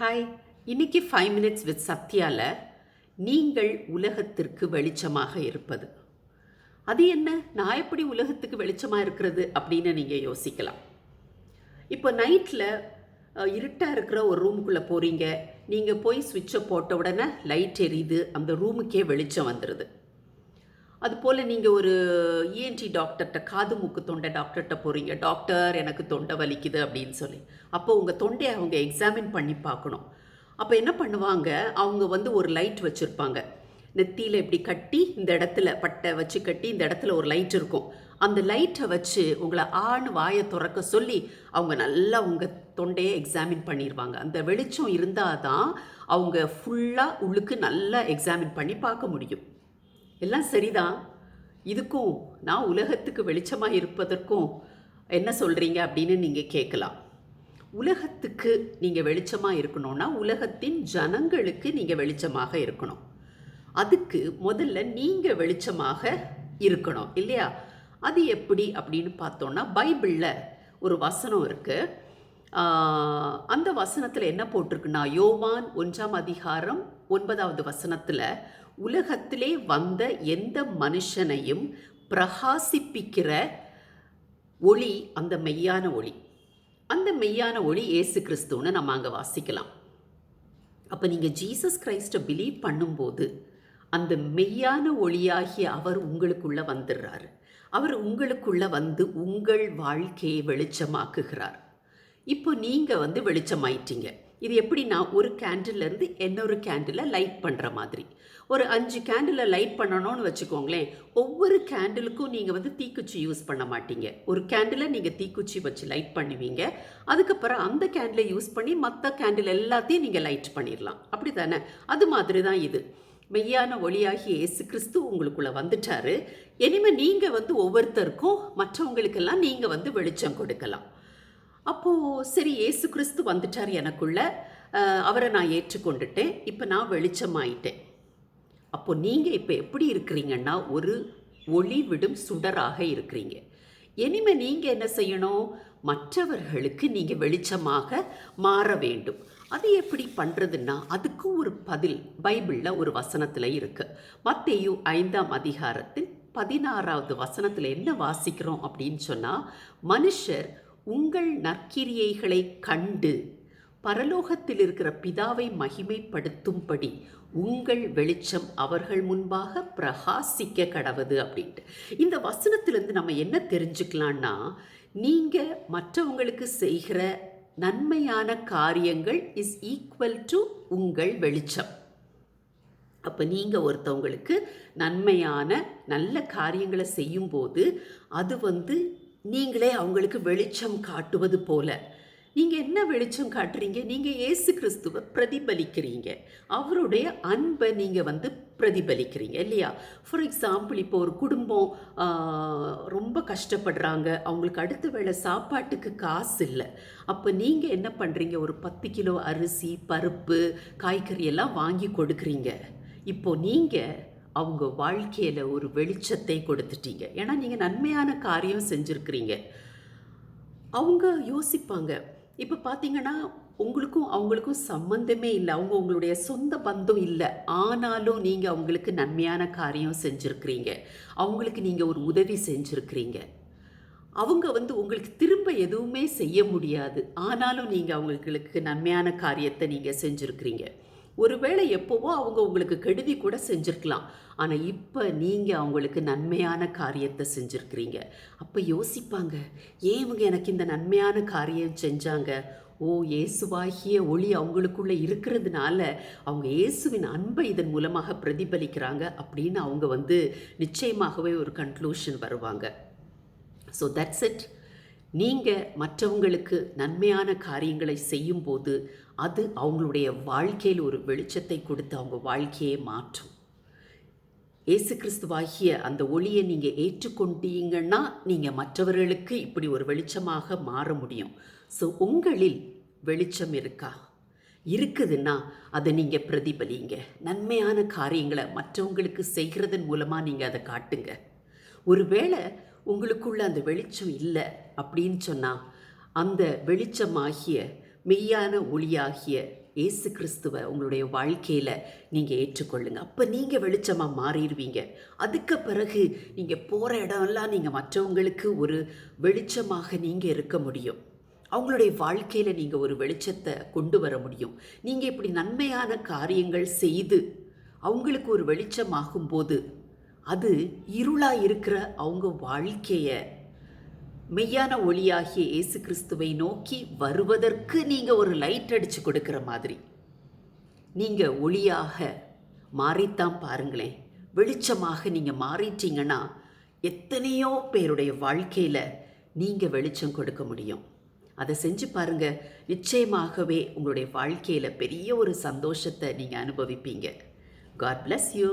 Hi இன்னைக்கு five minutes with சத்யால நீங்கள் உலகத்திற்கு வெளிச்சமாக இருப்பது. அது என்ன? நான் எப்படி உலகத்துக்கு வெளிச்சமாக இருக்கிறது அப்படின்னு நீங்கள் யோசிக்கலாம். இப்போ நைட்டில் இருட்டாக இருக்கிற ஒரு ரூமுக்குள்ளே போகிறீங்க நீங்கள் போய் சுவிட்சை போட்ட உடனே லைட் எரியுது. அந்த ரூமுக்கே வெளிச்சம் வந்துடுது அதுபோல் நீங்கள் ஒரு இஎன்டி டாக்டர்கிட்ட காது மூக்கு தொண்டை டாக்டர்கிட்ட போகிறீங்க டாக்டர் எனக்கு தொண்டை வலிக்குது அப்படின்னு சொல்லி. அப்போ உங்கள் தொண்டையை அவங்க எக்ஸாமின் பண்ணி பார்க்கணும். அப்போ என்ன பண்ணுவாங்க? அவங்க வந்து ஒரு லைட் வச்சுருப்பாங்க. நெத்தியில் இப்படி கட்டி இந்த இடத்துல பட்டை வச்சு கட்டி இந்த இடத்துல ஒரு லைட் இருக்கும். அந்த லைட்டை வச்சு உங்களை ஆண் வாயை திறக்க சொல்லி அவங்க நல்லா உங்கள் தொண்டையை எக்ஸாமின் பண்ணிடுவாங்க அந்த வெளிச்சம் இருந்தால் தான் அவங்க ஃபுல்லாக உள்ளுக்கு நல்லா எக்ஸாமின் பண்ணி பார்க்க முடியும். எல்லாம் சரிதான். இதுக்கும் நான் உலகத்துக்கு வெளிச்சமாக இருப்பதற்கும் என்ன சொல்கிறீங்க அப்படின்னு நீங்கள் கேட்கலாம். உலகத்துக்கு நீங்கள் வெளிச்சமாக இருக்கணும்னா உலகத்தின் ஜனங்களுக்கு நீங்கள் வெளிச்சமாக இருக்கணும். அதுக்கு முதல்ல நீங்கள் வெளிச்சமாக இருக்கணும் இல்லையா? அது எப்படி அப்படின்னு பார்த்தோன்னா பைபிளில் ஒரு வசனம் இருக்குது அந்த வசனத்தில் என்ன போட்டிருக்குன்னா யோவான் ஒன்றாம் அதிகாரம் ஒன்பதாவது வசனத்தில் உலகத்திலே வந்த எந்த மனுஷனையும் பிரகாசிப்பிக்கிற ஒளி அந்த மெய்யான ஒளி. அந்த மெய்யான ஒளி ஏசு கிறிஸ்துன்னு நம்ம அங்கே வாசிக்கலாம். அப்போ நீங்கள் ஜீசஸ் கிரைஸ்ட்டை பிலீவ் பண்ணும்போது அந்த மெய்யான ஒளியாகிய அவர் உங்களுக்குள்ளே வந்துடுறாரு. அவர் உங்களுக்குள்ளே வந்து உங்கள் வாழ்க்கையை வெளிச்சமாக்குகிறார். இப்போ நீங்கள் வந்து வெளிச்சமாயிட்டீங்க. இது எப்படின்னா ஒரு கேண்டில்லேருந்து இன்னொரு கேண்டிலை லைட் பண்ணுற மாதிரி. ஒரு அஞ்சு கேண்டிலை லைட் பண்ணணும்னு வச்சுக்கோங்களேன் ஒவ்வொரு கேண்டிலுக்கும் நீங்கள் வந்து தீக்குச்சி யூஸ் பண்ண மாட்டீங்க. ஒரு கேண்டிலை நீங்கள் தீக்குச்சி வச்சு லைட் பண்ணுவீங்க. அதுக்கப்புறம் அந்த கேண்டிலை யூஸ் பண்ணி மற்ற கேண்டில் எல்லாத்தையும் நீங்கள் லைட் பண்ணிடலாம் அப்படி தானே அது மாதிரி தான் இது. மெய்யான ஒளியாகி இயேசு கிறிஸ்து உங்களுக்குள்ளே வந்துட்டாரு. இனிமேல் நீங்கள் வந்து ஒவ்வொருத்தருக்கும் மற்றவங்களுக்கெல்லாம் நீங்கள் வந்து வெளிச்சம் கொடுக்கலாம். அப்போது சரி ஏசு கிறிஸ்து வந்துட்டார் எனக்குள்ள அவரை நான் ஏற்றுக்கொண்டுட்டேன். இப்போ நான் வெளிச்சமாயிட்டேன். அப்போது நீங்கள் இப்போ எப்படி இருக்கிறீங்கன்னா ஒரு ஒளி விடும் சுடராக இருக்கிறீங்க. இனிமே நீங்கள் என்ன செய்யணும்? மற்றவர்களுக்கு நீங்கள் வெளிச்சமாக மாற வேண்டும். அது எப்படி பண்ணுறதுன்னா அதுக்கும் ஒரு பதில் பைபிளில் ஒரு வசனத்தில் இருக்குது மத்தேயு ஐந்தாம் அதிகாரத்தில் பதினாறாவது வசனத்தில் என்ன வாசிக்கிறோம் அப்படின்னு சொன்னால் மனுஷர் உங்கள் நற்கிரியைகளை கண்டு பரலோகத்தில் இருக்கிற பிதாவை மகிமைப்படுத்தும்படி உங்கள் வெளிச்சம் அவர்கள் முன்பாக பிரகாசிக்க கடவுது அப்படின்ட்டு. இந்த வசனத்திலேருந்து நம்ம என்ன தெரிஞ்சுக்கலான்னா நீங்கள் மற்றவங்களுக்கு செய்கிற நன்மையான காரியங்கள் இஸ் ஈக்குவல் டு உங்கள் வெளிச்சம். அப்போ நீங்கள் ஒருத்தவங்களுக்கு நன்மையான நல்ல காரியங்களை செய்யும்போது அது வந்து நீங்களே அவங்களுக்கு வெளிச்சம் காட்டுவது போல. நீங்கள் என்ன வெளிச்சம் காட்டுறீங்க? நீங்கள் ஏசு கிறிஸ்துவை பிரதிபலிக்கிறீங்க. அவருடைய அன்பை நீங்கள் வந்து பிரதிபலிக்கிறீங்க இல்லையா? ஃபார் எக்ஸாம்பிள் இப்போ ஒரு குடும்பம் ரொம்ப கஷ்டப்படுறாங்க. அவங்களுக்கு அடுத்த வேளை சாப்பாட்டுக்கு காசு இல்லை. அப்போ நீங்கள் என்ன பண்ணுறீங்க ஒரு பத்து கிலோ அரிசி பருப்பு காய்கறி எல்லாம் வாங்கி கொடுக்குறீங்க. இப்போ நீங்கள் அவங்க வாழ்க்கையில் ஒரு வெளிச்சத்தை கொடுத்துட்டீங்க. ஏன்னா நீங்கள் நன்மையான காரியம் செஞ்சுருக்கிறீங்க. அவங்க யோசிப்பாங்க. இப்போ பார்த்தீங்கன்னா உங்களுக்கும் அவங்களுக்கும் சம்மந்தமே இல்லை. அவங்க உங்களுடைய சொந்த பந்தம் இல்லை. ஆனாலும் நீங்கள் அவங்களுக்கு நன்மையான காரியம் செஞ்சுருக்கிறீங்க. அவங்களுக்கு நீங்கள் ஒரு உதவி செஞ்சுருக்கிறீங்க. அவங்க வந்து உங்களுக்கு திரும்ப எதுவுமே செய்ய முடியாது. ஆனாலும் நீங்கள் அவங்களுக்கு நன்மையான காரியத்தை நீங்கள் செஞ்சுருக்கிறீங்க. ஒருவேளை எப்போவோ அவங்க உங்களுக்கு கெடுதி கூட செஞ்சுருக்கலாம். ஆனால் இப்போ நீங்கள் அவங்களுக்கு நன்மையான காரியத்தை செஞ்சுருக்கிறீங்க. அப்போ யோசிப்பாங்க ஏன் இவங்க எனக்கு இந்த நன்மையான காரியம் செஞ்சாங்க? ஓ இயேசுவாகிய ஒளி அவங்களுக்குள்ளே இருக்கிறதுனால அவங்க இயேசுவின் அன்பை இதன் மூலமாக பிரதிபலிக்கிறாங்க அப்படின்னு அவங்க வந்து நிச்சயமாகவே ஒரு கன்க்ளூஷன் வருவாங்க. ஸோ தட்ஸ் இட் நீங்கள் மற்றவங்களுக்கு நன்மையான காரியங்களை செய்யும்போது அது அவங்களுடைய வாழ்க்கையில் ஒரு வெளிச்சத்தை கொடுத்து அவங்க வாழ்க்கையை மாற்றும். ஏசு கிறிஸ்துவாகிய அந்த ஒளியை நீங்கள் ஏற்றுக்கொண்டீங்கன்னா நீங்கள் மற்றவர்களுக்கு இப்படி ஒரு வெளிச்சமாக மாற முடியும். ஸோ உங்களில் வெளிச்சம் இருக்கா? இருக்குதுன்னா அதை நீங்கள் பிரதிபலிங்க. நன்மையான காரியங்களை மற்றவங்களுக்கு செய்கிறதன் மூலமாக நீங்கள் அதை காட்டுங்க. ஒருவேளை உங்களுக்குள்ள அந்த வெளிச்சம் இல்லை அப்படின்னு சொன்னால் அந்த வெளிச்சமாகிய மெய்யான ஒளியாகிய இயேசு கிறிஸ்துவை உங்களுடைய வாழ்க்கையில் நீங்கள் ஏற்றுக்கொள்ளுங்க. அப்போ நீங்கள் வெளிச்சமாக மாறிடுவீங்க. அதுக்கு பிறகு நீங்கள் போகிற இடம்லாம் நீங்கள் மற்றவங்களுக்கு ஒரு வெளிச்சமாக நீங்கள் இருக்க முடியும். அவங்களுடைய வாழ்க்கையில் நீங்கள் ஒரு வெளிச்சத்தை கொண்டு வர முடியும். நீங்கள் இப்படி நன்மையான காரியங்கள் செய்து அவங்களுக்கு ஒரு வெளிச்சமாகும் போது அது இருளாக இருக்கிற அவங்க வாழ்க்கையை மெய்யான ஒளியாகிய இயேசு கிறிஸ்துவை நோக்கி வருவதற்கு நீங்கள் ஒரு லைட் அடித்து கொடுக்குற மாதிரி. நீங்கள் ஒளியாக மாறித்தான் பாருங்களேன். வெளிச்சமாக நீங்கள் மாறிட்டீங்கன்னா எத்தனையோ பேருடைய வாழ்க்கையில் நீங்கள் வெளிச்சம் கொடுக்க முடியும். அதை செஞ்சு பாருங்கள் நிச்சயமாகவே உங்களுடைய வாழ்க்கையில் பெரிய ஒரு சந்தோஷத்தை நீங்கள் அனுபவிப்பீங்க. God bless you